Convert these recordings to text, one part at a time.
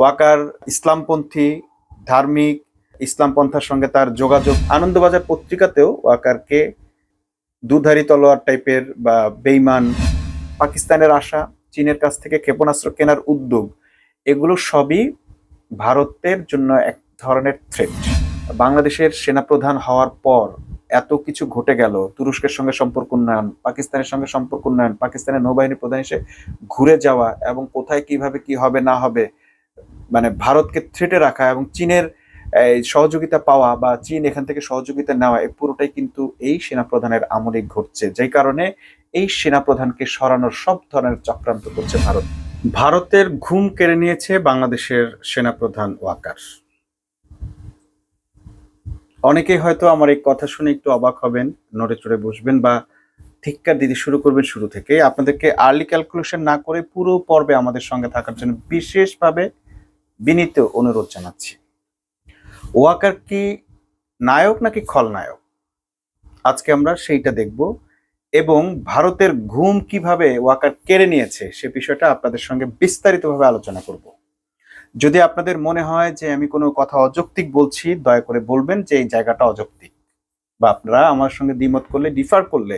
ওয়াকার ইসলামপন্থী, ধার্মিক ইসলাম পন্থার সঙ্গে তার যোগাযোগ। আনন্দবাজার পত্রিকাতেও ওয়াকারকে দুধারী তলোয়ার টাইপের বা বেইমান, পাকিস্তানের আশা, চীনের কাছ থেকে ক্ষেপণাস্ত্র কেনার উদ্যোগ, এগুলো সবই ভারতের জন্য এক ধরনের থ্রেট বাংলাদেশের সেনাপ্রধান হওয়ার পর এত কিছু ঘটে গেল। তুরস্কের সঙ্গে সম্পর্ক উন্নয়ন, পাকিস্তানের সঙ্গে সম্পর্ক উন্নয়ন, পাকিস্তানের নৌবাহিনী প্রধান হিসেবে ঘুরে যাওয়া এবং কোথায় কীভাবে কি হবে না হবে মানে ভারতকে থ্রেটে রাখা এবং চীনের সহযোগিতা পাওয়া বা চীন এখান থেকে সহযোগিতা নেওয়া এই পুরোটাই কিন্তু এই সেনাপ্রধানের আমলে ঘটছে। যেই কারণে এই সেনাপ্রধানকে সরানোর সব ধরনের চক্রান্ত করছে ভারত। ভারতের ঘুম কেড়ে নিয়েছে বাংলাদেশের সেনাপ্রধান ওয়াকার অনেকেই হয়তো আমার এই কথা শুনে একটু অবাক হবেন, নড়ে চড়ে বসবেন বা ধিক্কার দিতে শুরু করবেন শুরু থেকে আপনাদেরকে আর্লি ক্যালকুলেশন না করে পুরো পর্বে আমাদের সঙ্গে থাকার জন্য বিশেষভাবে বিনীত অনুরোধ জানাচ্ছি। ওয়াকার কি নায়ক নাকি খলনায়ক? আজকে আমরা সেইটা দেখব এবং ভারতের ঘুম কীভাবে ওয়াকার কেড়ে নিয়েছে সে বিষয়টা আপনাদের সঙ্গে বিস্তারিতভাবে আলোচনা করব। যদি আপনাদের মনে হয় যে আমি কোনো কথা অযৌক্তিক বলছি, দয়া করে বলবেন যে এই জায়গাটা অযৌক্তিক বা আপনারা আমার সঙ্গে দ্বিমত করলে, ডিফার করলে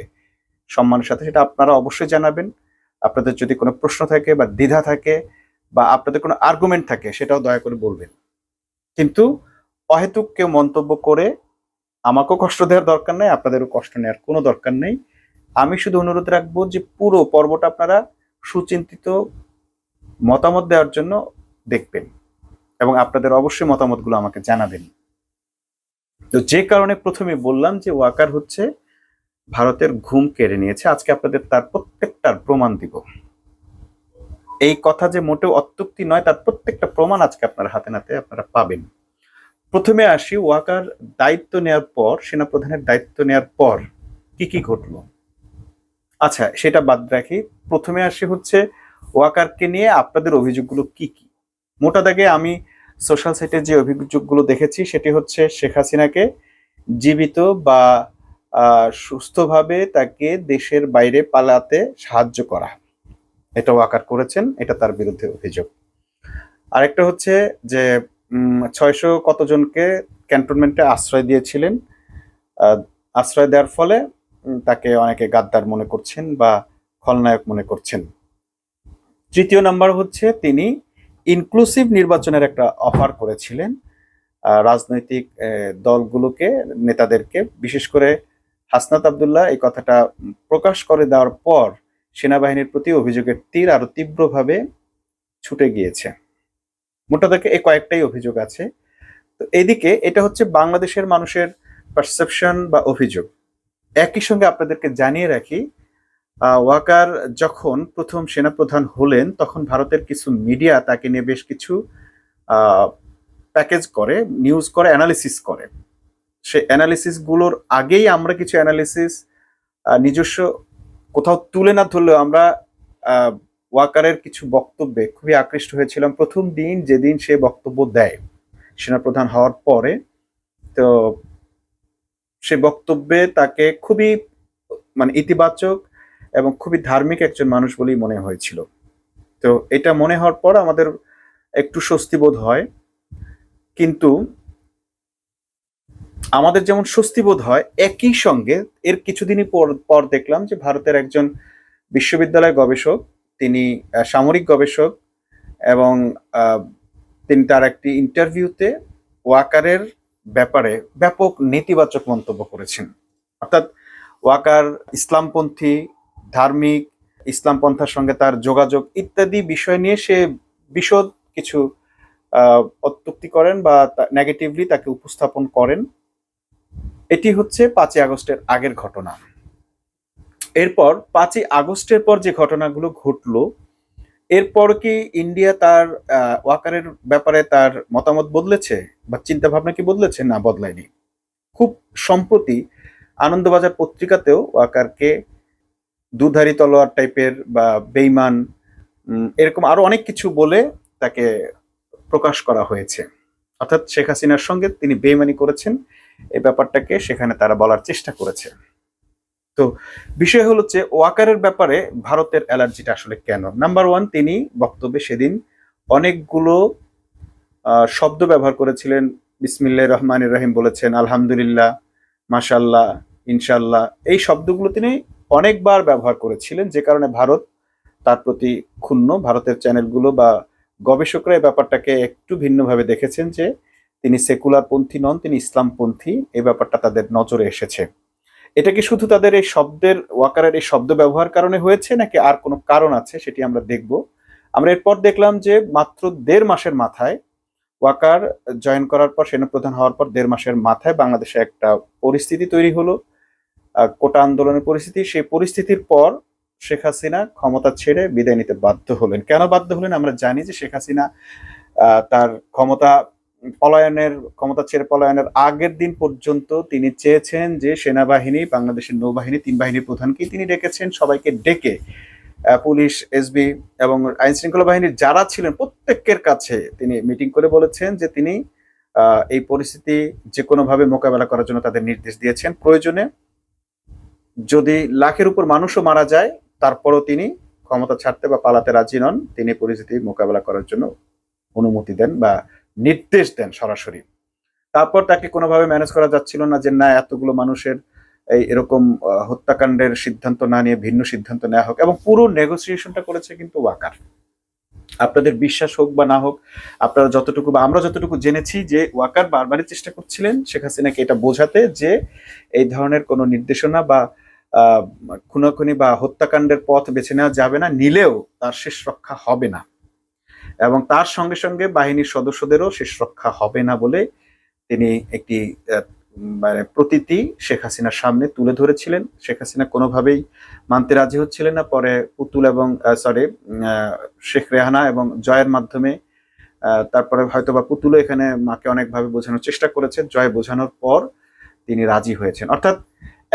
সম্মানের সাথে সেটা আপনারা অবশ্যই জানাবেন। আপনাদের যদি কোনো প্রশ্ন থাকে বা দ্বিধা থাকে বা আপনাদের কোনো আর্গুমেন্ট থাকে, সেটাও দয়া করে বলবেন। কিন্তু অহেতুক কেউ মন্তব্য করে আমাকেও কষ্ট দেওয়ার দরকার নেই, আপনাদেরও কষ্ট নেওয়ার কোনো দরকার নেই। আমি শুধু অনুরোধ রাখব যে পুরো পর্বটা আপনারা সুচিন্তিত মতামত দেওয়ার জন্য দেখবেন এবং আপনাদের অবশ্যই মতামতগুলো আমাকে জানাবেন। তো যে কারণে প্রথমে বললাম যে ওয়াকার হচ্ছে ভারতের ঘুম কেড়ে নিয়েছে। আজকে আপনাদের তার প্রত্যেকটার প্রমাণ দিব। এই কথা যে মোটেও অত্যুক্তি নয়, তার প্রত্যেকটা প্রমাণ আজকে আপনার হাতে নাতে আপনারা পাবেন। প্রথমে আসি, ওয়াকার দায়িত্ব নেওয়ার পর, সেনাপ্রধানের দায়িত্ব নেওয়ার পর কি কি ঘটলো? আচ্ছা সেটা বাদ রাখি। প্রথমে আসি হচ্ছে, ওয়াকারকে নিয়ে আপনাদের অভিযোগগুলো কি কি? মোটা দাগে আমি সোশ্যাল সাইটে যে অভিযোগগুলো দেখেছি, সেটি হচ্ছে শেখ হাসিনাকে জীবিত বা সুস্থভাবে তাকে দেশের বাইরে পালাতে সাহায্য করা। এটা ওয়াকার করেছেন, এটা তার বিরুদ্ধে অভিযোগ। আরেকটা হচ্ছে যে ছয়শো কতজনকে ক্যান্টনমেন্টে আশ্রয় দিয়েছিলেন। আশ্রয় দেওয়ার ফলে তাকে অনেকে গাদ্দার মনে করছেন বা খলনায়ক মনে করছেন। তৃতীয় নাম্বার হচ্ছে, তিনি ইনক্লুসিভ নির্বাচনের একটা অফার করেছিলেন। রাজনৈতিক দলগুলোকে, নেতাদেরকে, বিশেষ করে হাসনাত আবদুল্লাহ এই কথাটা প্রকাশ করে দেওয়ার পর সেনাবাহিনীর প্রতি অভিযোগের তীর আরও তীব্রভাবে ছুটে গিয়েছে। মোটা থেকে এই কয়েকটাই অভিযোগ আছে। তো এদিকে এটা হচ্ছে বাংলাদেশের মানুষের পারসেপশন বা অভিযোগ। একই সঙ্গে আপনাদেরকে জানিয়ে রাখি ওয়াকার যখন প্রথম সেনাপ্রধান হলেন, তখন ভারতের কিছু মিডিয়া তাকে নিয়ে বেশ কিছু প্যাকেজ করে নিউজ করে অ্যানালিসিস করে। সে অ্যানালিসিসগুলোর আগেই আমরা কিছু অ্যানালিসিস নিজস্ব কোথাও তুলে না ধরলেও আমরা ওয়াকারের কিছু বক্তব্যে খুবই আকৃষ্ট হয়েছিলাম। প্রথম দিন যেদিন সে বক্তব্য দেয়, সেনাপ্রধান হওয়ার পরে, তো সে বক্তব্যে তাকে খুবই মানে ইতিবাচক এবং খুবই ধার্মিক একজন মানুষ বলেই মনে হয়েছিল। তো এটা মনে হওয়ার পর আমাদের একটু স্বস্তিবোধ হয়। কিন্তু আমাদের যেমন স্বস্তি বোধ হয়, একই সঙ্গে এর কিছুদিনই পর দেখলাম যে ভারতের একজন বিশ্ববিদ্যালয় গবেষক, তিনি সামরিক গবেষক এবং তিনি তার একটি ইন্টারভিউতে ওয়াকারের ব্যাপারে ব্যাপক নেতিবাচক মন্তব্য করেছেন। অর্থাৎ ওয়াকার ইসলামপন্থী, ধার্মিক ইসলাম পন্থার সঙ্গে তার যোগাযোগ ইত্যাদি বিষয় নিয়ে সে বিশদ কিছু অত্যুক্তি করেন বা নেগেটিভলি তাকে উপস্থাপন করেন। এটি হচ্ছে পাঁচই আগস্টের আগের ঘটনা। এরপর পাঁচই আগস্টের পর যে ঘটনাগুলো ঘটলো, এরপর কি ইন্ডিয়া তার ওয়াকারের ব্যাপারে তার মতামত বদলেছে বা চিন্তা ভাবনা কি বদলেছে? না, বদলায়নি। খুব সম্প্রতি আনন্দবাজার পত্রিকাতেও ওয়াকারকে দুধারী তলোয়ার টাইপের বা বেইমান এরকম আরও অনেক কিছু বলে তাকে প্রকাশ করা হয়েছে। অর্থাৎ শেখ হাসিনার সঙ্গে তিনি বেইমানি করেছেন। এই ব্যাপারটাকে সেখানে তারা বলার চেষ্টা করেছে। তো বিষয় হলো যে ওয়াকারের ব্যাপারে ভারতের অ্যালার্জিটা আসলে কেন? নাম্বার ওয়ান তিনি বক্তব্যে সেদিন অনেকগুলো শব্দ ব্যবহার করেছিলেন। বিসমিল্লাহ রহমান রহিম বলেছেন, আলহামদুলিল্লাহ মাশাল্লাহ ইনশাল্লাহ এই শব্দগুলো তিনি অনেকবার ব্যবহার করেছিলেন, যে কারণে ভারত তার প্রতি ক্ষুণ্ণ। ভারতের চ্যানেলগুলো বা গবেষকরা এই ব্যাপারটাকে একটু ভিন্নভাবে দেখেছেন যে তিনি সেকুলার পন্থী নন, তিনি ইসলামপন্থী এই ব্যাপারটা তাদের নজরে এসেছে। এটা কি শুধু তাদের এই শব্দের, ওয়াকারের এই শব্দ ব্যবহার কারণে হয়েছে, নাকি আর কোনো কারণ আছে সেটি আমরা দেখব। আমরা এরপর দেখলাম যে মাত্র দেড় মাসের মাথায় ওয়াকার জয়েন করার পর, সেনাপ্রধান হওয়ার পর দেড় মাসের মাথায় বাংলাদেশে একটা পরিস্থিতি তৈরি হলো। কোটা আন্দোলনের পরিস্থিতি। সেই পরিস্থিতির পর শেখ হাসিনা ক্ষমতা ছেড়ে বিদায় নিতে বাধ্য হলেন। কেন বাধ্য হলেন? আমরা জানি যে শেখ হাসিনা তার ক্ষমতা পলায়নের, ক্ষমতা ছেড়ে পলায়নের আগের দিন পর্যন্ত তিনি চেয়েছেন যে সেনাবাহিনী, বাংলাদেশের নৌবাহিনী, তিন বাহিনীর প্রধানকে তিনি ডেকেছেন। সবাইকে ডেকে পুলিশ এসবি এবং আইন শৃঙ্খলা বাহিনীর যারা ছিলেন প্রত্যেকের কাছে তিনি মিটিং করে বলেছেন যে তিনি এই পরিস্থিতি যে কোনোভাবে মোকাবেলা করার জন্য তাদের নির্দেশ দিয়েছেন। প্রয়োজনে যদি লাখের উপর মানুষও মারা যায়, তারপরও তিনি ক্ষমতা ছাড়তে বা পালাতে রাজি নন, তিনি পরিস্থিতি মোকাবেলা করার জন্য অনুমতি দেন বা নির্দেশ দেন সরাসরি। তারপর তাকে কোনোভাবে ম্যানেজ করা যাচ্ছিল না যে, না, এতগুলো মানুষের এই এরকম হত্যাকাণ্ডের সিদ্ধান্ত না নিয়ে, ভিন্ন সিদ্ধান্ত নেওয়া হোক। এবং পুরো নেগোসিয়েশনটা করেছে কিন্তু ওয়াকার। আপনাদের বিশ্বাস হোক বা না হোক, আপনারা যতটুকু বা আমরা যতটুকু জেনেছি যে, ওয়াকার বারবারই চেষ্টা করছিলেন শেখ হাসিনাকে এটা বোঝাতে যে, এই ধরনের কোনো নির্দেশনা বা খুনোখুনি বা হত্যাকাণ্ডের পথ বেছে নেওয়া যাবে না, নিলেও তার শেষ রক্ষা হবে না। এবং তার সঙ্গে সঙ্গে বাহিনীর সদস্যদেরও শেষ রক্ষা হবে না বলে তিনি একটি মানে প্রতীতি শেখ হাসিনার সামনে তুলে ধরেছিলেন। শেখ হাসিনা কোনোভাবেই মানতে রাজি হচ্ছিলেন না। পরে পুতুল এবং সরি শেখ রেহানা এবং জয়ের মাধ্যমে তারপরে হয়তো বা পুতুলও এখানে মাকে অনেকভাবে বোঝানোর চেষ্টা করেছে জয় বোঝানোর পর তিনি রাজি হয়েছেন। অর্থাৎ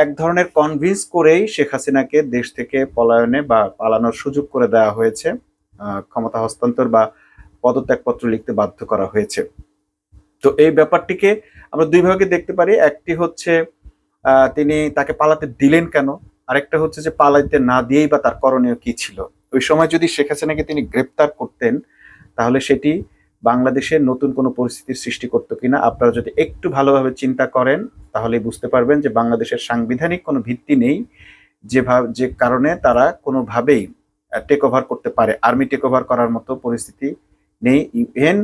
এক ধরনের কনভিন্স করেই শেখ হাসিনাকে দেশ থেকে পলায়নে বা পালানোর সুযোগ করে দেওয়া হয়েছে। ক্ষমতা হস্তান্তর বা পদত্যাগপত্র লিখতে বাধ্য করা হয়েছে। তো এই ব্যাপারটিকে আমরা দুই ভাগে দেখতে পারি। একটি হচ্ছে তিনি তাকে পালাতে দিলেন কেন? আরেকটা হচ্ছে যে পালাইতে না দিয়েই বা তার করণীয় কি ছিল? ওই সময় যদি শেখ হাসিনাকে তিনি গ্রেপ্তার করতেন, তাহলে সেটি বাংলাদেশের নতুন কোনো পরিস্থিতির সৃষ্টি করতো কিনা? আপনারা যদি একটু ভালোভাবে চিন্তা করেন, তাহলেই বুঝতে পারবেন যে বাংলাদেশের সাংবিধানিক কোনো ভিত্তি নেই। যেভাবে যে কারণে তারা কোনোভাবেই টেক ওভার করতে পারে। আর্মি টেক ওভার করার মতো পরিস্থিতি নেই। ইভেন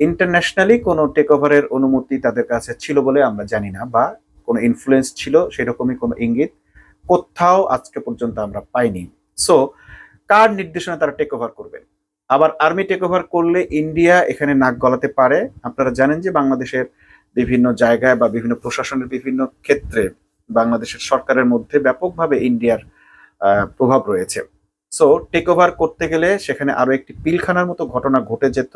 ইন্টারন্যাশনালি কোনো টেক ওভারের অনুমতি তাদের কাছে ছিল বলে আমরা জানি না বা কোনো ইনফ্লুয়েন্স ছিল সেরকমই কোনো ইঙ্গিত কোথাও আজকে পর্যন্ত আমরা পাইনি। সো কার নির্দেশনা তারা টেক ওভার করবেন আবার আর্মি টেক ওভার করলে ইন্ডিয়া এখানে নাক গলাতে পারে। আপনারা জানেন যে বাংলাদেশের বিভিন্ন জায়গায় বা বিভিন্ন প্রশাসনের বিভিন্ন ক্ষেত্রে বাংলাদেশের সরকারের মধ্যে ব্যাপকভাবে ইন্ডিয়ার প্রভাব রয়েছে। সো টেক ওভার করতে গেলে সেখানে আরও একটি পিলখানার মতো ঘটনা ঘটে যেত,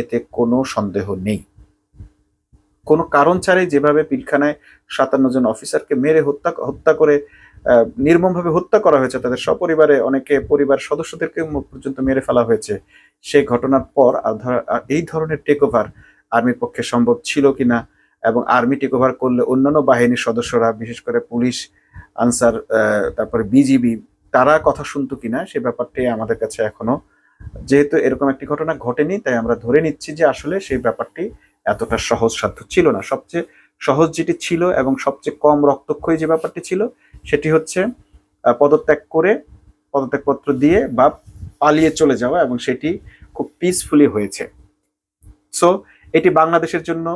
এতে কোনো সন্দেহ নেই। কোনো কারণ ছাড়াই যেভাবে পিলখানায় সাতান্ন জন অফিসারকে মেরে হত্যা হত্যা করে নির্মমভাবে হত্যা করা হয়েছে, তাদের সপরিবারে অনেকে পরিবার সদস্যদেরকে পর্যন্ত মেরে ফেলা হয়েছে সেই ঘটনার পর এই ধরনের টেক ওভার আর্মির পক্ষে সম্ভব ছিল কিনা এবং আর্মি টেক ওভার করলে অন্যান্য বাহিনীর সদস্যরা, বিশেষ করে পুলিশ, আনসার তারপরে বিজিবি তারা কথা শুনতো কিনা সে ব্যাপারটি আমাদের কাছে এখনও, যেহেতু এরকম একটি ঘটনা ঘটেনি, তাই আমরা ধরে নিচ্ছি যে আসলে সেই ব্যাপারটি এতটা সহজ সাধ্য ছিল না। সবচেয়ে সহজ যেটি ছিল এবং সবচেয়ে কম রক্তক্ষয়ী যে ব্যাপারটি ছিল, সেটি হচ্ছে পদত্যাগ করে পদত্যাগপত্র দিয়ে বা পালিয়ে চলে যাওয়া এবং সেটি খুব পিসফুলি হয়েছে। সো এটি বাংলাদেশের জন্য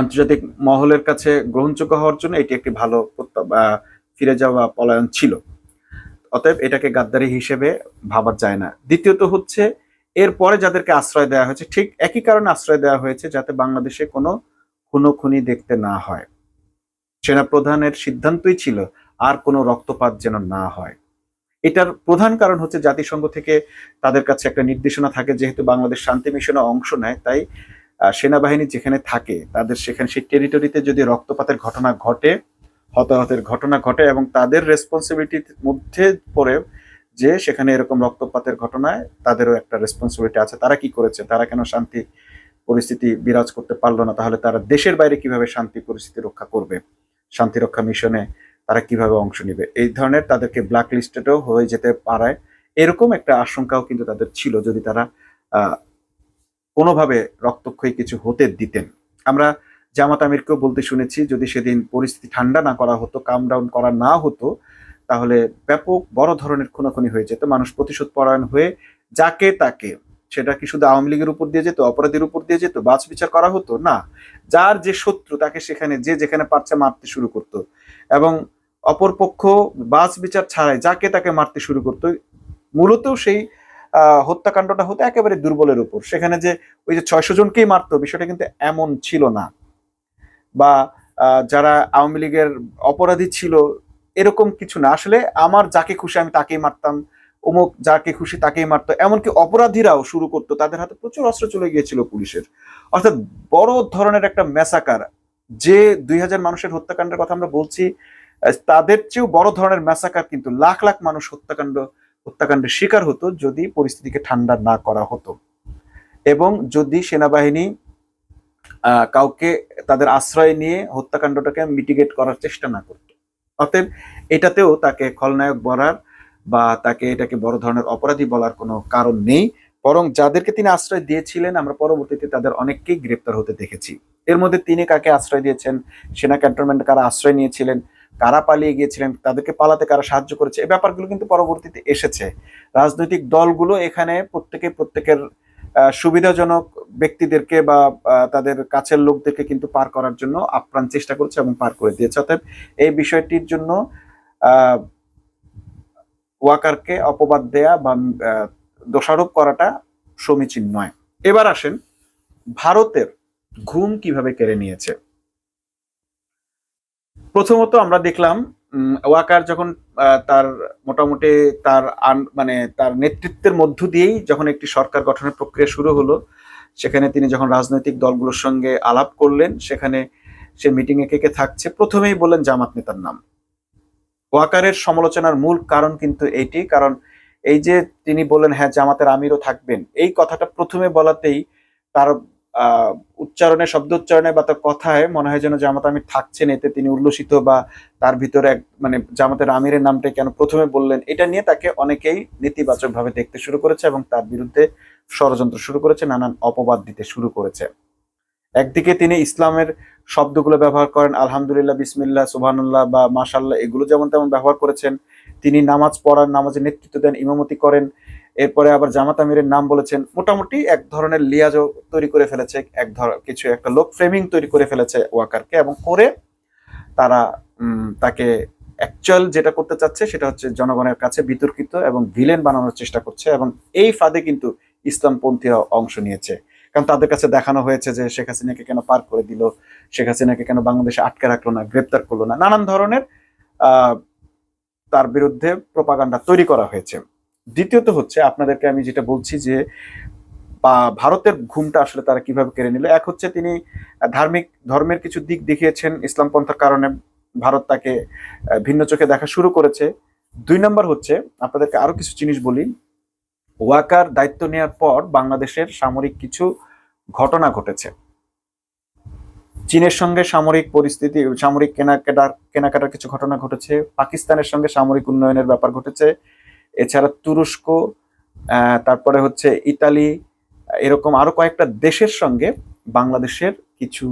আন্তর্জাতিক মহলের কাছে গ্রহণযোগ্য হওয়ার জন্য এটি একটি ভালো ফিরে যাওয়া পলায়ন ছিল। অতএব এটাকে গাদ্দারি হিসেবে ভাবা যায় না। দ্বিতীয়ত হচ্ছে, এরপরে যাদেরকে আশ্রয় দেওয়া হয়েছে, ঠিক একই কারণে আশ্রয় দেওয়া হয়েছে যাতে বাংলাদেশে কোনো খুনোখুনি দেখতে না হয়। সেনাপ্রধানের সিদ্ধান্তই ছিল, আর কোনো রক্তপাত যেন না হয়। এটার প্রধান কারণ হচ্ছে জাতিসংঘ থেকে তাদের কাছে একটা নির্দেশনা থাকে, যেহেতু বাংলাদেশ শান্তি মিশনে অংশ নেয়, তাই সেনাবাহিনী যেখানে থাকে, তাদের সেখানে সেই টেরিটরিতে যদি রক্তপাতের ঘটনা ঘটে হতাহতের ঘটনা ঘটে এবং তাদের রেসপন্সিবিলিটির মধ্যে পড়ে যে সেখানে এরকম রক্তপাতের ঘটনায় তাদেরও একটা রেসপন্সিবিলিটি আছে। তারা কি করেছে? তারা কেন শান্তি পরিস্থিতি বিরাজ করতে পারল না? তাহলে তারা দেশের বাইরে কীভাবে শান্তি পরিস্থিতি রক্ষা করবে? শান্তি রক্ষা মিশনে তারা কীভাবে অংশ নেবে? এই ধরনের তাদেরকে ব্ল্যাক লিস্টেডও হয়ে যেতে পারে এরকম একটা আশঙ্কাও কিন্তু তাদের ছিল যদি তারা কোনোভাবে রক্তক্ষয়ী কিছু হতে দিতেন। আমরা জামাত আমিরকেও বলতে শুনেছি, যদি সেদিন পরিস্থিতি ঠান্ডা না করা হতো কাম ডাউন করা না হতো, তাহলে ব্যাপক বড় ধরনের খুনাখুনি হয়ে যেত। মানুষ প্রতিশোধ পরায়ণ হয়ে যাকে তাকে, সেটা কি শুধু আওয়ামী লীগের উপর দিয়ে যেত, অপরাধীর উপর দিয়ে যেত, বাছ বিচার করা হতো? না। যার যে শত্রু, তাকে সেখানে, যে যেখানে পারছে মারতে শুরু করতো। এবং অপরপক্ষ বাছ বিচার ছাড়াই যাকে তাকে মারতে শুরু করতো, মূলত সেই হত্যাকাণ্ডটা হতো একেবারে দুর্বলের উপর। সেখানে যে ওই যে ছয়শো জনকেই মারতো, বিষয়টা কিন্তু এমন ছিল না। বা যারা আওয়ামী লীগের অপরাধী ছিল, এরকম কিছু না। আসলে আমার যাকে খুশি আমি তাকেই মারতাম, অমুক যাকে খুশি তাকেই মারতো। এমনকি অপরাধীরাও শুরু করতো, তাদের হাতে প্রচুর অস্ত্র চলে গিয়েছিল পুলিশের। অর্থাৎ বড় ধরনের একটা মেসাকার যে দুই হাজার মানুষের হত্যাকাণ্ডের কথা আমরা বলছি তাদের চেয়েও বড় ধরনের মেসাকার কিন্তু লাখ লাখ মানুষ হত্যাকাণ্ড, হত্যাকাণ্ডের শিকার হতো যদি পরিস্থিতিকে ঠান্ডা না করা হতো। এবং যদি সেনাবাহিনী কাউকে তাদের আশ্রয় নিয়ে হত্যাকাণ্ডটাকে মিটিগেট করার চেষ্টা না করত। অতএব এটাতেও তাকে খলনায়ক বলার বা তাকে এটাকে বড় ধরনের অপরাধী বলার কোনো কারণ নেই। বরং যাদেরকে তিনি আশ্রয় দিয়েছিলেন, আমরা পরবর্তীতে তাদের অনেককেই গ্রেপ্তার হতে দেখেছি। এর মধ্যে তিনি কাকে আশ্রয় দিয়েছেন, সেনা ক্যান্টনমেন্টে কারা আশ্রয় নিয়েছিলেন, কারা পালিয়ে গিয়েছিলেন, তাদেরকে পালাতে কারা সাহায্য করেছে এই ব্যাপারগুলো কিন্তু পরবর্তীতে এসেছে। রাজনৈতিক দলগুলো এখানে প্রত্যেকে প্রত্যেকের সুবিধাজনক ব্যক্তিদেরকে বা তাদের কাছের লোকদেরকে কিন্তু পার করার জন্য আপ্রাণ চেষ্টা করছে এবং পার করে দিয়েছে। অতএব এই বিষয়টির জন্য ওয়াকারকে অপবাদ দেয়া বা দোষারোপ করাটা সমীচীন নয়। এবার আসেন ভারতের ঘুম কীভাবে কেড়ে নিয়েছে? প্রথমত আমরা দেখলাম ওয়াকার যখন তার মোটামুটি তার আন- মানে তার নেতৃত্বের মধ্য দিয়েই যখন একটি সরকার গঠনের প্রক্রিয়া শুরু হলো, সেখানে তিনি যখন রাজনৈতিক দলগুলোর সঙ্গে আলাপ করলেন, সেখানে সে মিটিং এ কে কে থাকছে, প্রথমেই বললেন জামাত নেতার নাম। ওয়াকারের সমালোচনার মূল কারণ কিন্তু এইটি কারণ এই যে তিনি বললেন হ্যাঁ জামাতের আমিরও থাকবেন। এই কথাটা প্রথমে বলাতেই তার উচ্চারণে, শব্দ উচ্চারণে বা তার কথায় মনে হয় যেন জামাত আমির থাকছেন, এতে তিনি উল্লসিত বা তার ভিতরে এক মানে জামাতের আমিরের নামটা কেন প্রথমে বললেন, এটা নিয়ে তাকে অনেকেই নেতিবাচকভাবে দেখতে শুরু করেছে এবং তার বিরুদ্ধে ষড়যন্ত্র শুরু করেছে, নানান অপবাদ দিতে শুরু করেছে। একদিকে তিনি ইসলামের শব্দগুলো ব্যবহার করেন, আলহামদুলিল্লাহ, বিসমিল্লাহ, সুবহানাল্লাহ বা মাশাল্লাহ, এগুলো যেমন তেমন ব্যবহার করেছেন, তিনি নামাজ পড়ান নামাজে নেতৃত্ব দেন, ইমামতি করেন এরপরে আবার জামাত আমিরের নাম বলেছেন, মোটামুটি এক ধরনের লিয়াজও তৈরি করে ফেলেছে, এক ধর, কিছু একটা লোক ফ্রেমিং তৈরি করে ফেলেছে ওয়াকারকে এবং করে তারা তাকে অ্যাকচুয়াল যেটা করতে চাচ্ছে সেটা হচ্ছে জনগণের কাছে বিতর্কিত এবং ভিলেন বানানোর চেষ্টা করছে এবং এই ফাঁদে কিন্তু ইসলামপন্থীরা অংশ নিয়েছে। কারণ তাদের কাছে দেখানো হয়েছে যে শেখ হাসিনাকে কেন পার করে দিল, শেখ হাসিনাকে কেন বাংলাদেশে আটকে রাখল না, গ্রেপ্তার করল না, নানান ধরনের তার বিরুদ্ধে প্রপাগান্ডা তৈরি করা হয়েছে। দ্বিতীয়ত হচ্ছে আপনাদেরকে আমি যেটা বলছি যে ভারতের ঘুমটা আসলে তারা কীভাবে কেড়ে নিল? এক হচ্ছে তিনি ধার্মিক ধর্মের কিছু দিক দেখিয়েছেন ইসলাম পন্থার কারণে ভারত তাকে ভিন্ন চোখে দেখা শুরু করেছে। দুই নম্বর হচ্ছে, আপনাদেরকে আরও কিছু জিনিস বলি। ওয়াকার দায়িত্ব নেওয়ার পর বাংলাদেশের সামরিক কিছু ঘটনা ঘটেছে। চীনের সঙ্গে সামরিক পরিস্থিতি, সামরিক কেনাকাটার কেনাকাটার কিছু ঘটনা ঘটেছে। পাকিস্তানের সঙ্গে সামরিক উন্নয়নের ব্যাপার ঘটেছে। এছাড়া তুরস্ক তারপরে হচ্ছে ইতালি, এরকম আরও কয়েকটা দেশের সঙ্গে বাংলাদেশের কিছু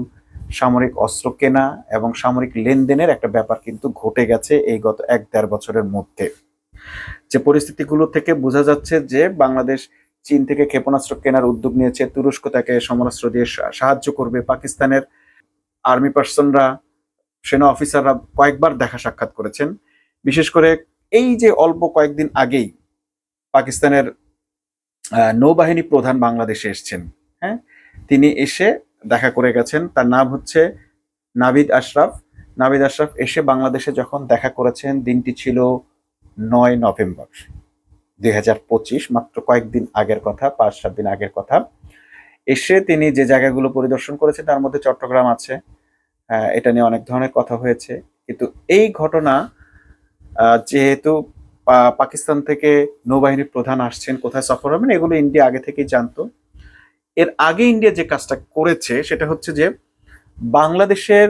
সামরিক অস্ত্র কেনা এবং সামরিক লেনদেনের একটা ব্যাপার কিন্তু ঘটে গেছে এই গত এক দেড় বছরের মধ্যে। যে পরিস্থিতিগুলো থেকে বোঝা যাচ্ছে যে বাংলাদেশ চীন থেকে ক্ষেপণাস্ত্র কেনার উদ্যোগ নিয়েছে, তুরস্ক তাকে সমরাস্ত্র দিয়ে সাহায্য করবে, পাকিস্তানের আর্মি পার্সনরা, সেনা অফিসাররা কয়েকবার দেখা সাক্ষাৎ করেছেন। বিশেষ করে এই যে অল্প কয়েকদিন আগেই পাকিস্তানের নৌবাহিনী প্রধান বাংলাদেশে এসেছেন হ্যাঁ? তিনি এসে দেখা করে গেছেন। তার নাম হচ্ছে নাবিদ আশরাফ। নাবিদ আশরাফ এসে বাংলাদেশে যখন দেখা করেছেন, দিনটি ছিল নয় নভেম্বর দুই হাজার পঁচিশ, মাত্র কয়েকদিন আগের কথা, পাঁচ সাত দিন আগের কথা। এসে তিনি যে জায়গাগুলো পরিদর্শন করেছেন, তার মধ্যে চট্টগ্রাম আছে। এটা নিয়ে অনেক ধরনের কথা হয়েছে। কিন্তু এই ঘটনা যেহেতু পাকিস্তান থেকে নৌবাহিনীর প্রধান আসছেন, কোথায় সফর হবেন এগুলো ইন্ডিয়া আগে থেকেই জানতো। এর আগে ইন্ডিয়া যে কাজটা করেছে, সেটা হচ্ছে যে বাংলাদেশের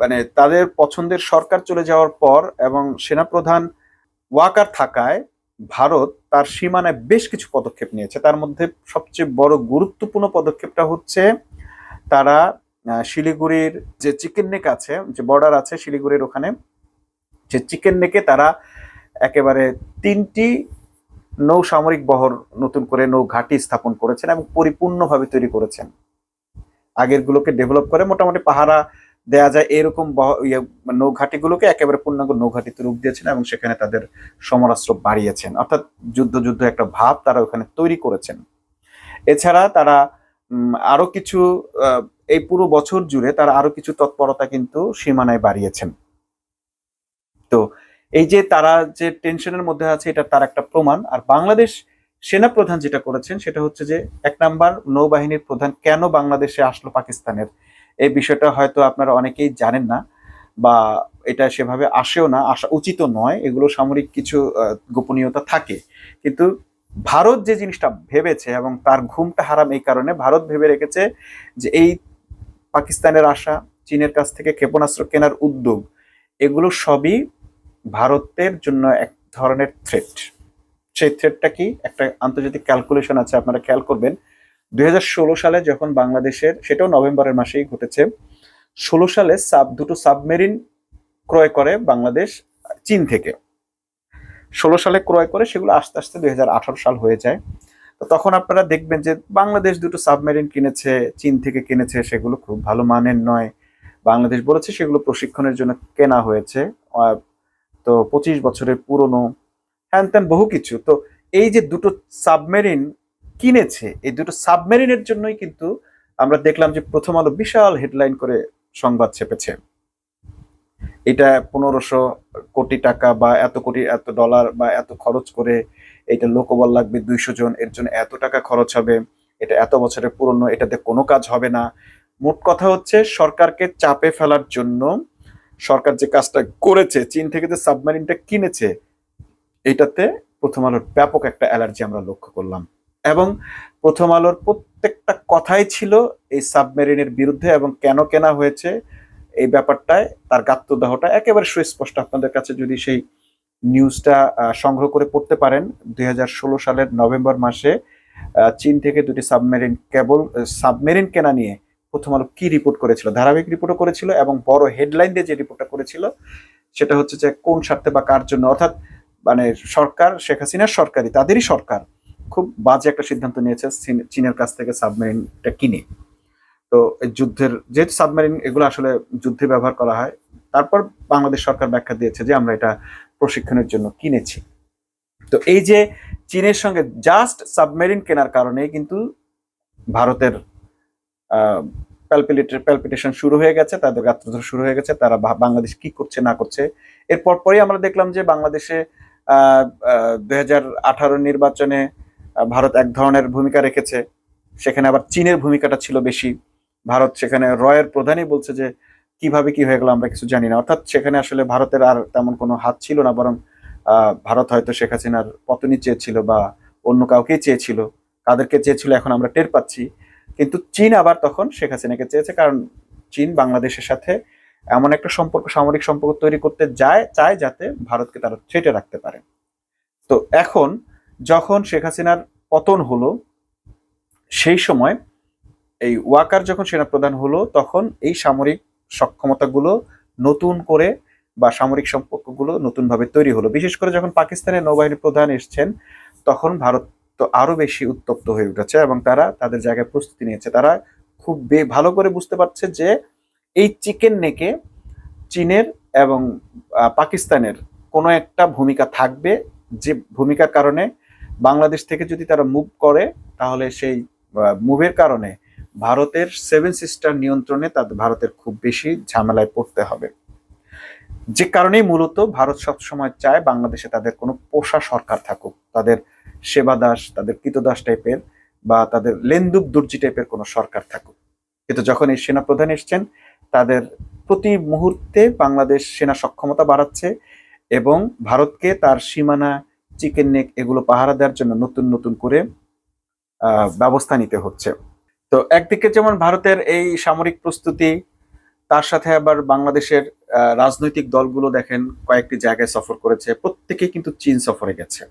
মানে তাদের পছন্দের সরকার চলে যাওয়ার পর এবং সেনাপ্রধান ওয়াকার থাকায় ভারত তার সীমানায় বেশ কিছু পদক্ষেপ নিয়েছে। তার মধ্যে সবচেয়ে বড় গুরুত্বপূর্ণ পদক্ষেপটা হচ্ছে তারা শিলিগুড়ির যে চিকেন নেক আছে, যে বর্ডার আছে শিলিগুড়ির ওখানে যে চিকেন নেকে তারা একেবারে তিনটি নৌ সামরিক বহর নতুন করে নৌ ঘাঁটি স্থাপন করেছেন এবং পরিপূর্ণভাবে তৈরি করেছেন। আগের গুলোকে ডেভেলপ করে মোটামুটি পাহারা দেয়া যায় এরকম ইয়ে নৌঘাটিগুলোকে একেবারে পূর্ণাঙ্গ নৌঘাটিতে রূপ দিয়েছেন এবং সেখানে তাদের সমরাস্ত্র বাড়িয়েছেন। অর্থাৎ যুদ্ধ যুদ্ধ একটা ভাব তারা ওখানে তৈরি করেছেন। এছাড়া তারা উম, আরও কিছু এই পুরো বছর জুড়ে তারা আরও কিছু তৎপরতা কিন্তু সীমানায় বাড়িয়েছেন। তো এই যে তারা যে টেনশনের মধ্যে আছে এটা তার একটা প্রমাণ। আর বাংলাদেশ সেনা প্রধান যেটা করেছেন, সেটা হচ্ছে যে এক নাম্বার নৌবাহিনীর প্রধান কেন বাংলাদেশে আসলো পাকিস্তানের? এই বিষয়টা হয়তো আপনারা অনেকেই জানেন না বা এটা সেভাবে আসেও না, আসা উচিত নয়। এগুলো সামরিক কিছু গোপনীয়তা থাকে। কিন্তু ভারত যে জিনিসটা ভেবেছে এবং তার ঘুমটা হারাম এই কারণে ভারত ভেবে রেখেছে যে এই পাকিস্তানের আশা, চীনের কাছ থেকে ক্ষেপণাস্ত্র কেনার উদ্যোগ, এগুলো সবই ভারতের জন্য এক ধরনের থ্রেট সেই থ্রেটটা কি? একটা আন্তর্জাতিক ক্যালকুলেশন আছে, আপনারা খেয়াল করবেন। দুই হাজার ষোলো সালে যখন বাংলাদেশের, সেটাও নভেম্বরের মাসেই ঘটেছে, ষোলো সালে সাব, দুটো সাবমেরিন ক্রয় করে বাংলাদেশ, চীন থেকে। ষোলো সালে ক্রয় করে সেগুলো আস্তে আস্তে দুই হাজার আঠারো সাল হয়ে যায়। তো তখন আপনারা দেখবেন যে বাংলাদেশ দুটো সাবমেরিন কিনেছে, চীন থেকে কিনেছে, সেগুলো খুব ভালো মানের নয়। বাংলাদেশ বলেছে সেগুলো প্রশিক্ষণের জন্য কেনা হয়েছে। তো পঁচিশ বছরের পুরনো, হ্যান ত্যান বহু কিছু। তো এই যে দুটো সাবমেরিন কিনেছে, এই দুটো সাবমেরিনের জন্যই কিন্তু আমরা দেখলাম যে প্রথম আলো বিশাল হেডলাইন করে সংবাদ ছেপেছে। এটা পনেরোশো কোটি টাকা বা এত কোটি, এত ডলার বা এত খরচ করে এটা লোকবল লাগবে দুইশো জন, এর জন্য এত টাকা খরচ হবে, এটা এত বছরের পুরনো, এটাতে কোনো কাজ হবে না। মোট কথা হচ্ছে সরকারকে চাপে ফেলার জন্য সরকার যে কাজটা করেছে, চীন থেকে যে সাবমেরিনটা কিনেছে, এটাতে প্রথম আলোর ব্যাপক একটা অ্যালার্জি আমরা লক্ষ্য করলাম। এবং প্রথম আলোর প্রত্যেকটা কথাই ছিল এই সাবমেরিনের বিরুদ্ধে এবং কেন কেনা হয়েছে, এই ব্যাপারটায় তার গাত্রদাহটা একেবারে সুস্পষ্ট। আপনাদের কাছে যদি সেই নিউজটা সংগ্রহ করে পড়তে পারেন, দুই হাজার ষোলো সালের নভেম্বর মাসে চীন থেকে দুটি সাবমেরিন কেবল সাবমেরিন কেনা নিয়ে প্রথম আলো কি রিপোর্ট করেছিল? ধারাবাহিক রিপোর্টও করেছিল এবং বড় হেডলাইন দিয়ে যে রিপোর্টটা করেছিল, সেটা হচ্ছে যে কোন স্বার্থে বা কার জন্য, অর্থাৎ মানে সরকার, শেখ হাসিনার সরকারি তাদেরই সরকার খুব বাজে একটা সিদ্ধান্ত নিয়েছে চীন- চীনের কাছ থেকে সাবমেরিনটা কিনে। তো যুদ্ধের, যেহেতু সাবমেরিন এগুলো আসলে যুদ্ধে ব্যবহার করা হয়, তারপর বাংলাদেশ সরকার ব্যাখ্যা দিয়েছে যে আমরা এটা প্রশিক্ষণের জন্য কিনেছি। তো এই যে চীনের সঙ্গে জাস্ট সাবমেরিন কেনার কারণে কিন্তু ভারতের প্যালপিটেশন শুরু হয়ে গেছে, তাদের গাত্রধর শুরু হয়ে গেছে, তারা বাংলাদেশ কি করছে, না করছে। এরপর পরই আমরা দেখলাম যে বাংলাদেশে দুই হাজার আঠারো নির্বাচনে ভারত এক ধরনের ভূমিকা রেখেছে। সেখানে আবার চীনের ভূমিকাটা ছিল বেশি। ভারত সেখানে রয়ের প্রধানই বলছে যে, কীভাবে কি হয়ে গেল আমরা কিছু জানি না। অর্থাৎ সেখানে আসলে ভারতের আর তেমন কোনো হাত ছিল না, বরং ভারত হয়তো শেখ হাসিনার পতনই চেয়েছিল বা অন্য কাউকেই চেয়েছিল। কাদেরকে চেয়েছিল, এখন আমরা টের পাচ্ছি। কিন্তু চীন আবার তখন শেখ হাসিনাকে চেয়েছে, কারণ চীন বাংলাদেশের সাথে এমন একটা সম্পর্ক, সামরিক সম্পর্ক তৈরি করতে যায়, চায় যাতে ভারতকে তারা ছেটে রাখতে পারে। তো এখন যখন শেখ হাসিনার পতন হলো, সেই সময় এই ওয়াকার যখন সেনাপ্রধান হলো, তখন এই সামরিক সক্ষমতাগুলো নতুন করে বা সামরিক সম্পর্কগুলো নতুনভাবে তৈরি হলো। বিশেষ করে যখন পাকিস্তানের নৌবাহিনী প্রধান এসছেন, তখন ভারত তো আরও বেশি উত্তপ্ত হয়ে উঠেছে এবং তারা তাদের জায়গায় প্রস্তুতি নিয়েছে। তারা খুব ভালো করে বুঝতে পারছে যে এই চিকেন নেকে চীনের এবং পাকিস্তানের কোনো একটা ভূমিকা থাকবে যে ভূমিকার কারণে বাংলাদেশ থেকে যদি তারা মুভ করে, তাহলে সেই মুভের কারণে ভারতের সেভেন সিস্টার নিয়ন্ত্রণে তাদের ভারতের খুব বেশি ঝামেলায় পড়তে হবে। যে কারণেই মূলত ভারত সবসময় চায় বাংলাদেশে তাদের কোনো পোষা সরকার থাকুক। তাদের সেবাদাস তাদের কৃতদাস টাইপের বা তাদের লেন্দুক দুর্জি টাইপের কোনো সরকার থাকুক। কিন্তু যখন এই সেনাপ্রধান এসছেন, তাদের প্রতি মুহূর্তে বাংলাদেশ সেনা সক্ষমতা বাড়াচ্ছে এবং ভারতকে তার সীমানা, চিকেন নেক এগুলো পাহারা দেওয়ার জন্য নতুন নতুন করে ব্যবস্থা নিতে হচ্ছে। তো একদিকে যেমন ভারতের এই সামরিক প্রস্তুতি, তার সাথে আবার বাংলাদেশের রাজনৈতিক দলগুলো দেখেন কয়েকটি জায়গায় সফর করেছে, প্রত্যেকেই কিন্তু চীন সফরে গেছে।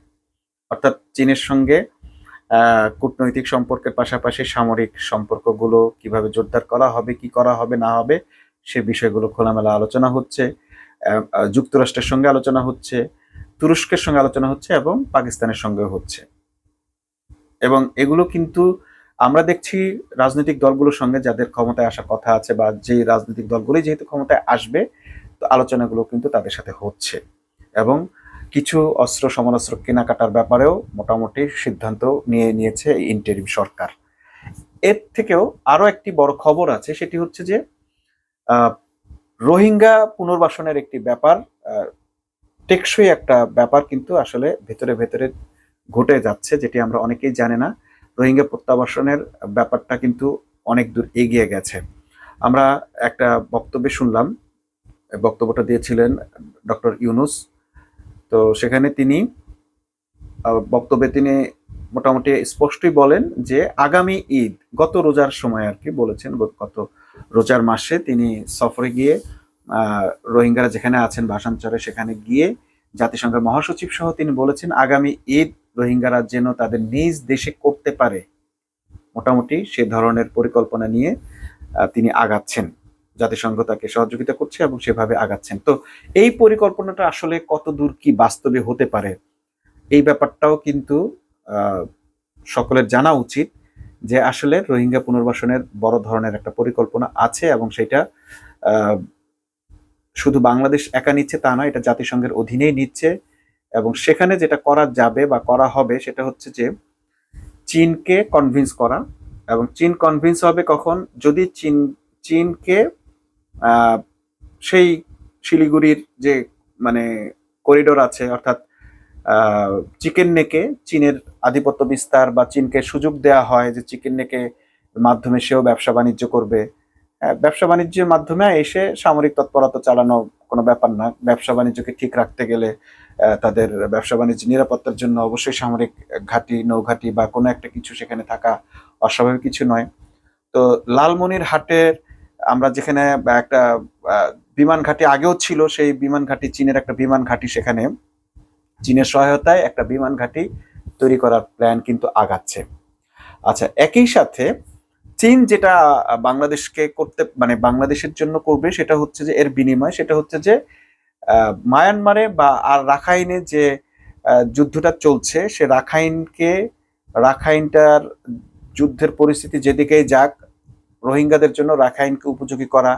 অর্থাৎ চীনের সঙ্গে কূটনৈতিক সম্পর্কের পাশাপাশি সামরিক সম্পর্কগুলো কীভাবে জোরদার করা হবে, কি করা হবে, না হবে, সে বিষয়গুলো খোলামেলা আলোচনা হচ্ছে যুক্তরাষ্ট্রের সঙ্গে আলোচনা হচ্ছে, তুরস্কের সঙ্গে আলোচনা হচ্ছে এবং পাকিস্তানের সঙ্গেও হচ্ছে। এবং এগুলো কিন্তু আমরা দেখছি রাজনৈতিক দলগুলোর সঙ্গে যাদের ক্ষমতায় আসার কথা আছে বা যে রাজনৈতিক দলগুলোই যেহেতু ক্ষমতায় আসবে, তো আলোচনাগুলো কিন্তু তাদের সাথে হচ্ছে। এবং কিছু অস্ত্র, সমরাস্ত্র কেনাকাটার ব্যাপারেও মোটামুটি সিদ্ধান্ত নিয়ে নিয়েছে ইন্টারিম সরকার। এর থেকেও আরও একটি বড় খবর আছে, সেটি হচ্ছে যে রোহিঙ্গা পুনর্বাসনের একটি ব্যাপার টেকসই একটা ব্যাপার কিন্তু আসলে ভেতরে ভেতরে ঘটে যাচ্ছে, যেটি আমরা অনেকেই জানি না। রোহিঙ্গা প্রত্যাবাসনের ব্যাপারটা কিন্তু অনেক দূর এগিয়ে গেছে। আমরা একটা বক্তব্যে শুনলাম, বক্তব্যটা দিয়েছিলেন ডক্টর ইউনুস। তো সেখানে তিনি বক্তব্যে তিনি মোটামুটি স্পষ্টই বলেন যে আগামী ঈদ, গত রোজার সময় আর কি বলেছেন, গত- রোজার মাসে তিনি সফরে গিয়ে রোহিঙ্গারা যেখানে আছেন ভাষাঞ্চরে সেখানে গিয়ে জাতিসংঘের মহাসচিব সহ তিনি বলেছেন, আগামী ঈদ রোহিঙ্গারা যেন তাদের নিজ দেশে করতে পারে। মোটামুটি সে ধরনের পরিকল্পনা নিয়ে তিনি আগাচ্ছেন। জাতিসংঘ তাকে সহযোগিতা করছে এবং সেভাবে আগাচ্ছেন। তো এই পরিকল্পনাটা আসলে কত দূর কি বাস্তবে হতে পারে? এই ব্যাপারটাও কিন্তু সকলের জানা উচিত যে আসলে রোহিঙ্গা পুনর্বাসনের বড় ধরনের একটা পরিকল্পনা আছে এবং সেটা শুধু বাংলাদেশ একা নিচ্ছে তা নয়, এটা জাতিসংঘের অধীনেই নিচ্ছে এবং সেখানে যেটা করা যাবে বা করা হবে সেটা হচ্ছে যে চীনকে কনভিন্স করা এবং চীন কনভিন্স হবে কখন? যদি চীন, চীনকে সেই শিলিগুড়ির যে মানে করিডোর আছে, অর্থাৎ চিকেন নেকে চীনের আধিপত্য বিস্তার বা চীনকে সুযোগ দেওয়া হয় যে চিকেন নেকে মাধ্যমে সেও ব্যবসা বাণিজ্য করবে। ব্যবসা বাণিজ্যের মাধ্যমে এসে সামরিক তৎপরতা চালানো কোনো ব্যাপার না। ব্যবসা বাণিজ্যকে ঠিক রাখতে গেলে তাদের ব্যবসা বাণিজ্য নিরাপত্তার জন্য অবশ্যই সামরিক ঘাঁটি, নৌঘাঁটি বা কোনো একটা কিছু সেখানে থাকা অস্বাভাবিক কিছু নয়। তো লালমনির হাটের আমরা যেখানে একটা বিমান ঘাঁটি আগেও ছিল, সেই বিমান ঘাঁটি, চীনের একটা বিমান ঘাঁটি সেখানে। চীনের সহায়তায় একটা বিমান ঘাঁটি তৈরি করার প্ল্যান কিন্তু আগাচ্ছে। আচ্ছা একই সাথে চীন যেটা বাংলাদেশকে করতে মানে বাংলাদেশের জন্য করবে সেটা হচ্ছে যে, এর বিনিময় সেটা হচ্ছে যে মায়ানমারে বা আর রাখাইনে যে যুদ্ধটা চলছে, সে রাখাইনকে, রাখাইনটার যুদ্ধের পরিস্থিতি যেদিকেই যাক রোহিঙ্গাদের জন্য রাখাইনকে উপযোগী করা,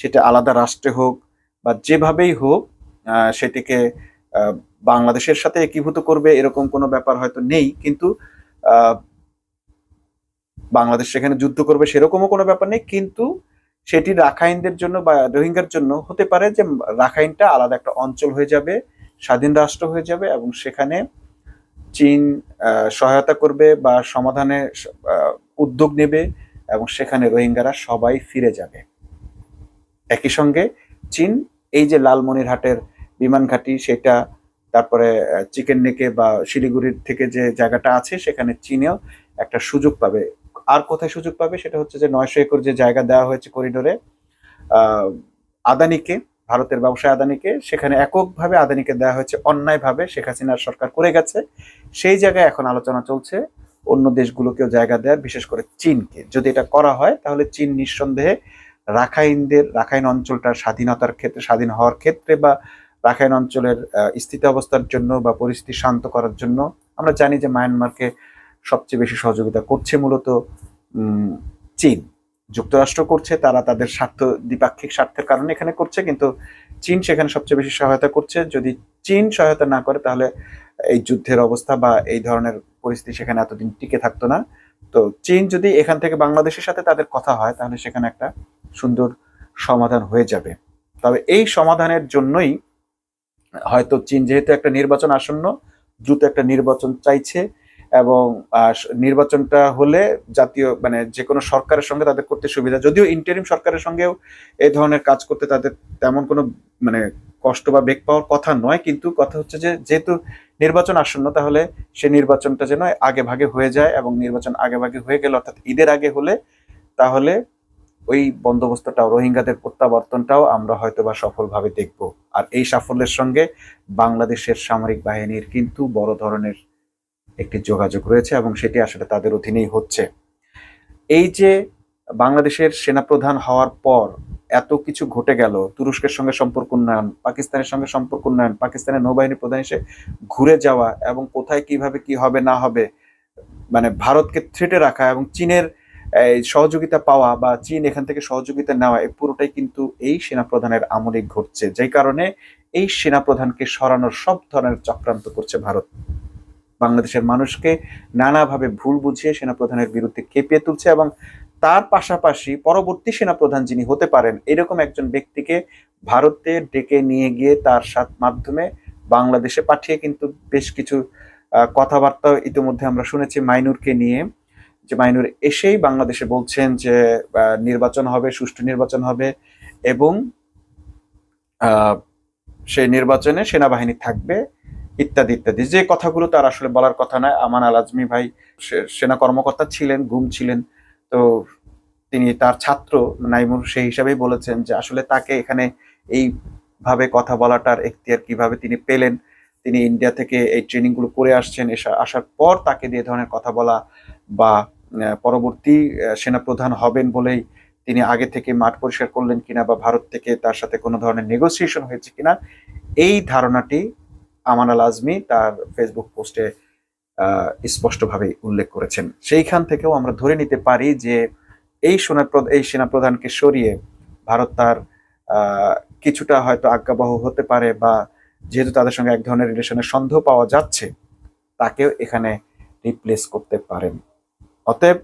সেটা আলাদা রাষ্ট্রে হোক বা যেভাবেই হোক সেটিকে বাংলাদেশের সাথে একীভূত করবে, এরকম কোনো ব্যাপার হয়তো নেই, কিন্তু বাংলাদেশ সেখানে যুদ্ধ করবে সেরকমও কোনো ব্যাপার নেই, কিন্তু সেটি রাখাইনদের জন্য বা রোহিঙ্গার জন্য হতে পারে যে রাখাইনটা আলাদা একটা অঞ্চল হয়ে যাবে, স্বাধীন রাষ্ট্র হয়ে যাবে এবং সেখানে চীন সহায়তা করবে বা সমাধানে উদ্যোগ নেবে এবং সেখানে রোহিঙ্গারা সবাই ফিরে যাবে। একই সঙ্গে চীন, এই যে লালমনিরহাটের বিমান ঘাঁটি, সেটা তারপরে চিকেন নেকে বা শিলিগুড়ির থেকে যে জায়গাটা আছে, সেখানে চীনেও একটা সুযোগ পাবে। আর কোথায় সুযোগ পাবে? সেটা হচ্ছে যে নয়শো একর যে জায়গা দেওয়া হয়েছে করিডোরে আদানিকে, ভারতের ব্যবসায় আদানিকে, সেখানে এককভাবে আদানিকে দেওয়া হয়েছে। অন্যায়ভাবে শেখ হাসিনার সরকার করে গেছে। সেই জায়গায় এখন আলোচনা চলছে। অন্য দেশগুলোকেও জায়গা দেওয়ার বিশেষ করে চীনকে। যদি এটা করা হয় তাহলে চীন নিঃসন্দেহে রাখাইনদের রাখাইন অঞ্চলটার স্বাধীনতার ক্ষেত্রে স্বাধীন হওয়ার ক্ষেত্রে বা রাখাইন অঞ্চলের আহ, স্থিতাবস্থার জন্য বা পরিস্থিতি শান্ত করার জন্য আমরা জানি যে মায়ানমারকে সবচেয়ে বেশি সহযোগিতা করছে মূলত চীন। যুক্তরাষ্ট্র করছে তারা তাদের স্বার্থ দ্বিপাক্ষিক স্বার্থের কারণে এখানে করছে কিন্তু চীন সেখানে সবচেয়ে বেশি সহায়তা করছে। যদি চীন সহায়তা না করে তাহলে এই যুদ্ধের অবস্থা বা এই ধরনের পরিস্থিতি সেখানে এতদিন টিকে থাকতো না। তো চীন যদি এখান থেকে বাংলাদেশের সাথে তাদের কথা হয়, তাহলে সেখানে একটা সুন্দর সমাধান হয়ে যাবে। তবে এই সমাধানের জন্যই হয়তো চীন যেহেতু একটা নির্বাচন আসন্ন, দ্রুত একটা নির্বাচন চাইছে এবং নির্বাচনটা হলে জাতীয় মানে যে কোনো সরকারের সঙ্গে তাদের করতে সুবিধা, যদিও ইন্টারিম সরকারের সঙ্গেও এই ধরনের কাজ করতে তাদের তেমন কোনো মানে কষ্ট বা বেগ পাওয়ার কথা নয়। কিন্তু কথা হচ্ছে যে, যেহেতু নির্বাচন আসন্ন, তাহলে সে নির্বাচনটা যেন আগে ভাগে হয়ে যায় এবং নির্বাচন আগে ভাগে হয়ে গেলে, অর্থাৎ ঈদের আগে হলে, তাহলে ওই বন্দোবস্তটাও, রোহিঙ্গাদের প্রত্যাবর্তনটাও আমরা হয়তো বা সফলভাবে দেখব। আর এই সাফল্যের সঙ্গে বাংলাদেশের সামরিক বাহিনীর কিন্তু বড় ধরনের একটি যোগাযোগ রয়েছে এবং সেটি আসলে তাদের অধীনেই হচ্ছে। এই যে বাংলাদেশের সেনাপ্রধান হওয়ার পর এত কিছু ঘটে গেল, তুরস্কের সঙ্গে সম্পর্ক উন্নয়ন, পাকিস্তানের সঙ্গে সম্পর্ক উন্নয়ন, পাকিস্তানের নৌবাহিনী প্রধান এসে ঘুরে যাওয়া এবং কোথায় কীভাবে কি হবে না হবে মানে ভারতকে থ্রেটে রাখা এবং চীনের সহযোগিতা পাওয়া বা চীন এখান থেকে সহযোগিতা নেওয়া এই পুরোটাই কিন্তু এই সেনাপ্রধানের আমলে ঘটছে। যেই কারণে এই সেনাপ্রধানকে সরানোর সব ধরনের চক্রান্ত করছে ভারত। বাংলাদেশের মানুষকে নানাভাবে ভুল বুঝিয়ে সেনাপ্রধানের বিরুদ্ধে কেঁপিয়ে তুলছে এবং তার পাশাপাশি পরবর্তী সেনাপ্রধান যিনি হতে পারেন, এরকম একজন ব্যক্তিকে ভারতে ডেকে নিয়ে গিয়ে তার সাথ মাধ্যমে বাংলাদেশে পাঠিয়ে কিন্তু বেশ কিছু কথাবার্তা ইতিমধ্যে আমরা শুনেছি মাইনুরকে নিয়ে। যে মাইনুর এসেই বাংলাদেশে বলছেন যে নির্বাচন হবে, সুষ্ঠু নির্বাচন হবে এবং সেই নির্বাচনে সেনাবাহিনী থাকবে, ইত্যাদি ইত্যাদি। যে কথাগুলো তার আসলে বলার কথা নয়। আমান আল আজমি ভাই সেনা কর্মকর্তা ছিলেন, গুম ছিলেন। তো তিনি তার ছাত্র নাইমুর সেই হিসাবেই বলেছেন যে আসলে তাকে এখানে এইভাবে কথা বলাটার এখতিয়ার কীভাবে তিনি পেলেন, তিনি ইন্ডিয়া থেকে এই ট্রেনিংগুলো করে আসছেন, এসা- আসার পর তাকে দিয়ে ধরনের কথা বলা বা পরবর্তী সেনাপ্রধান হবেন বলেই তিনি আগে থেকে মাঠ পরিষ্কার করলেন কিনা বা ভারত থেকে তার সাথে কোনো ধরনের নেগোসিয়েশন হয়েছে কিনা, এই ধারণাটি আমান আল আজমি তার ফেসবুক পোস্টে স্পষ্টভাবে উল্লেখ করেছেন। সেইখান থেকেও আমরা ধরে নিতে পারি যে এই সেনা এই সেনাপ্রধানকে সরিয়ে ভারত তার কিছুটা হয়তো আজ্ঞাবহ হতে পারে বা যেহেতু তাদের সঙ্গে এক ধরনের রিলেশনের সন্দেহ পাওয়া যাচ্ছে, তাকেও এখানে রিপ্লেস করতে পারেন। অতএব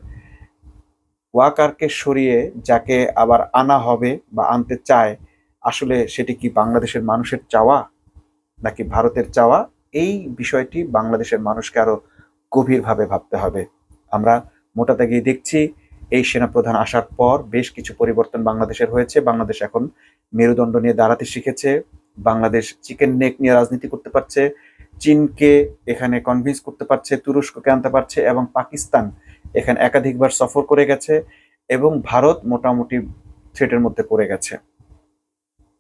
ওয়াকারকে সরিয়ে যাকে আবার আনা হবে বা আনতে চায়, আসলে সেটি কি বাংলাদেশের মানুষের চাওয়া নাকি ভারতের চাওয়া? এই বিষয়টি বাংলাদেশের মানুষকে আরও গভীরভাবে ভাবতে হবে। আমরা মোটা দাগিয়ে দেখছি, এই সেনাপ্রধান আসার পর বেশ কিছু পরিবর্তন বাংলাদেশের হয়েছে। বাংলাদেশ এখন মেরুদণ্ড নিয়ে দাঁড়াতে শিখেছে। বাংলাদেশ চিকেন নেক নিয়ে রাজনীতি করতে পারছে। চীনকে এখানে কনভিন্স করতে পারছে, তুরস্ককে আনতে পারছে এবং পাকিস্তান এখানে একাধিকবার সফর করে গেছে এবং ভারত মোটামুটি থ্রেটের মধ্যে পড়ে গেছে।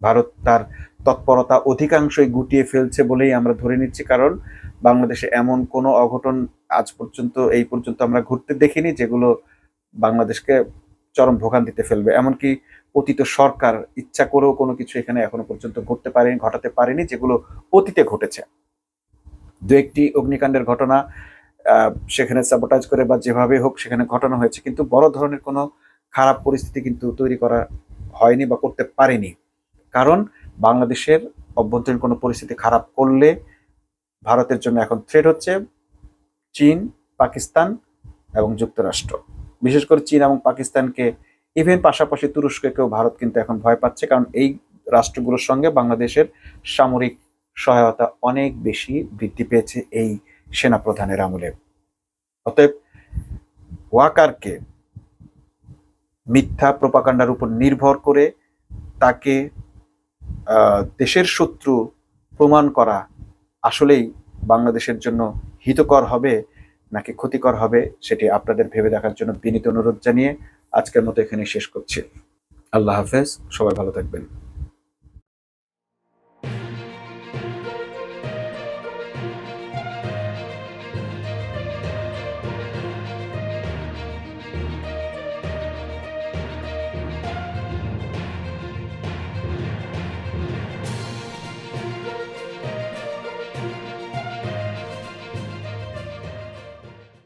ভারত তার তৎপরতা অধিকাংশই গুটিয়ে ফেলছে বলেই আমরা ধরে নিচ্ছি, কারণ বাংলাদেশে এমন কোনো অঘটন আজ পর্যন্ত, এই পর্যন্ত আমরা ঘুরতে দেখিনি যেগুলো বাংলাদেশকে চরম ভোগান্তিতে ফেলবে। এমনকি অতীত সরকার ইচ্ছা করেও কোনো কিছু এখানে এখনও পর্যন্ত ঘটতে পারেনি, ঘটাতে পারেনি যেগুলো অতীতে ঘটেছে। দু একটি অগ্নিকাণ্ডের ঘটনা সেখানে সাবোটাইজ করে বা যেভাবে হোক সেখানে ঘটানো হয়েছে, কিন্তু বড় ধরনের কোনো খারাপ পরিস্থিতি কিন্তু তৈরি করা হয়নি বা করতে পারেনি। কারণ বাংলাদেশের অভ্যন্তরীণ কোনো পরিস্থিতি খারাপ করলে ভারতের জন্য এখন থ্রেট হচ্ছে চীন, পাকিস্তান এবং যুক্তরাষ্ট্র। বিশেষ করে চীন এবং পাকিস্তানকে ইভেন পাশাপাশি তুরস্ককেও ভারত কিন্তু এখন ভয় পাচ্ছে, কারণ এই রাষ্ট্রগুলোর সঙ্গে বাংলাদেশের সামরিক সহায়তা অনেক বেশি বৃদ্ধি পেয়েছে এই সেনাপ্রধানের আমলে। অতএব ওয়াকারকে মিথ্যা প্রপাকাণ্ডার উপর নির্ভর করে তাকে দেশের শত্রু প্রমাণ করা আসলেই বাংলাদেশের জন্য হিতকর হবে নাকি ক্ষতিকর হবে সেটি আপনাদের ভেবে দেখার জন্য বিনীত অনুরোধ জানিয়ে আজকের মতো এখানে শেষ করছি। আল্লাহ হাফেজ, সবাই ভালো থাকবেন।